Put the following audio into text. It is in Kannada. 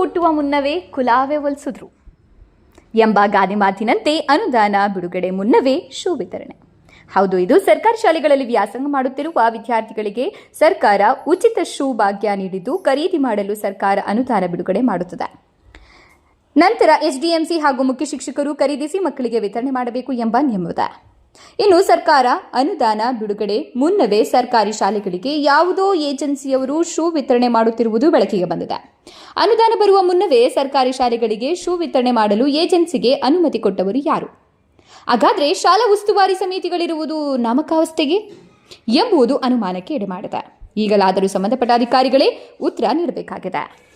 ಹುಟ್ಟುವ ಮುನ್ನವೇ ಕುಲಾವೆ ಒಲಿಸಿದ್ರು ಎಂಬ ಗಾದೆ ಮಾತಿನಂತೆ ಅನುದಾನ ಬಿಡುಗಡೆ ಮುನ್ನವೇ ಶೂ ವಿತರಣೆ. ಹೌದು, ಇದು ಸರ್ಕಾರಿ ಶಾಲೆಗಳಲ್ಲಿ ವ್ಯಾಸಂಗ ಮಾಡುತ್ತಿರುವ ವಿದ್ಯಾರ್ಥಿಗಳಿಗೆ ಸರ್ಕಾರ ಉಚಿತ ಶೂ ಭಾಗ್ಯ ನೀಡಿದ್ದು ಖರೀದಿ ಮಾಡಲು ಸರ್ಕಾರ ಅನುದಾನ ಬಿಡುಗಡೆ ಮಾಡುತ್ತದೆ. ನಂತರ ಎಸ್ಡಿಎಂಸಿ ಹಾಗೂ ಮುಖ್ಯ ಶಿಕ್ಷಕರು ಖರೀದಿಸಿ ಮಕ್ಕಳಿಗೆ ವಿತರಣೆ ಮಾಡಬೇಕು ಎಂಬ ನಿಯಮವಿದೆ. ಇನ್ನು ಸರ್ಕಾರ ಅನುದಾನ ಬಿಡುಗಡೆ ಮುನ್ನವೇ ಸರ್ಕಾರಿ ಶಾಲೆಗಳಿಗೆ ಯಾವುದೋ ಏಜೆನ್ಸಿಯವರು ಶೂ ವಿತರಣೆ ಮಾಡುತ್ತಿರುವುದು ಬೆಳಕಿಗೆ ಬಂದಿದೆ. ಅನುದಾನ ಬರುವ ಮುನ್ನವೇ ಸರ್ಕಾರಿ ಶಾಲೆಗಳಿಗೆ ಶೂ ವಿತರಣೆ ಮಾಡಲು ಏಜೆನ್ಸಿಗೆ ಅನುಮತಿ ಕೊಟ್ಟವರು ಯಾರು? ಹಾಗಾದ್ರೆ ಶಾಲಾ ಉಸ್ತುವಾರಿ ಸಮಿತಿಗಳಿರುವುದು ನಾಮಕಾವಸ್ಥೆಗೆ? ಎಂಬುದು ಅನುಮಾನಕ್ಕೆ ಎಡೆಮಾಡಿದೆ. ಈಗಲಾದರೂ ಸಂಬಂಧಪಟ್ಟ ಅಧಿಕಾರಿಗಳೇ ಉತ್ತರ ನೀಡಬೇಕಾಗಿದೆ.